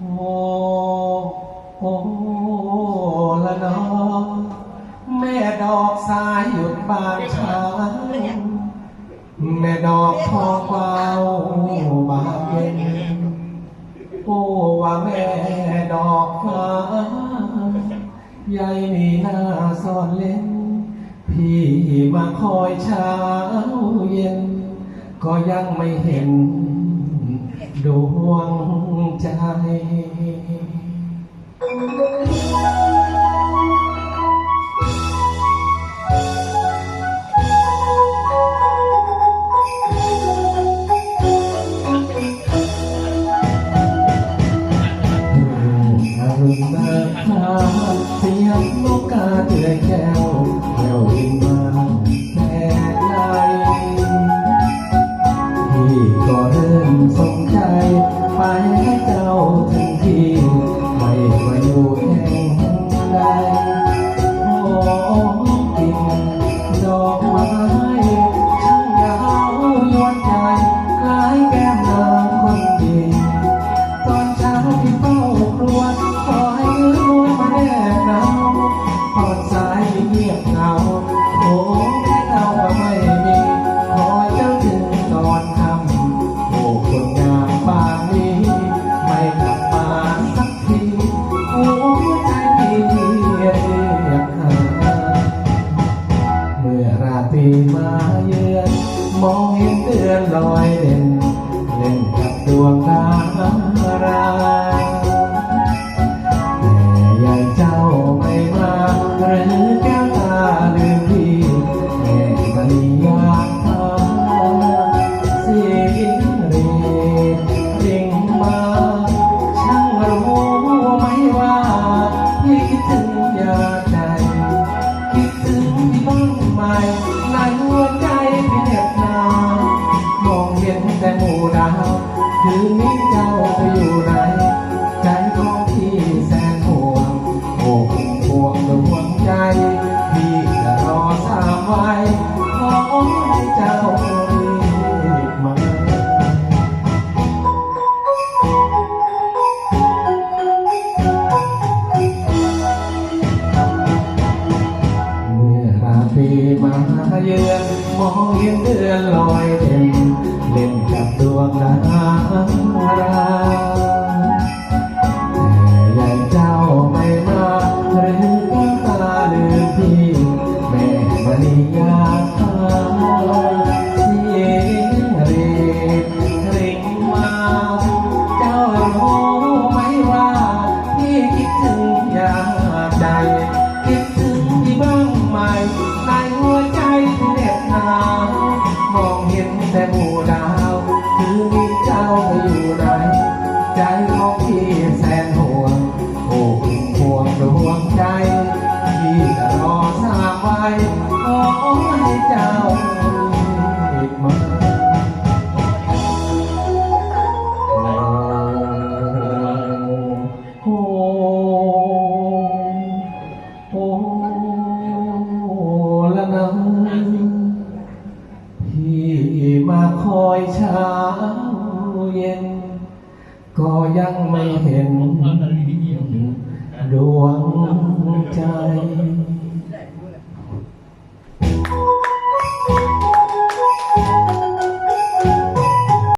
โอ้โอ้ละน้องแม่ดอกสายหยุดบานช้าแม่ดอกพองเบาบาเย็นโอ้ว่าแม่ดอกฟ้ายายมีหน้าสอนเล่น พี่มาคอยเช้าเย็น ก็ยังไม่เห็น ดวงใจ เสียงนกกาเตือนแก้วแก้ววิน มองเห็นเดือนลอยเด่นเล่นกับดวงดารา ยืนมองเห็นเดือนลอยเด่น ละนั้นที่มาคอยเช้าเย็น ก็ยังไม่เห็นดวงใจ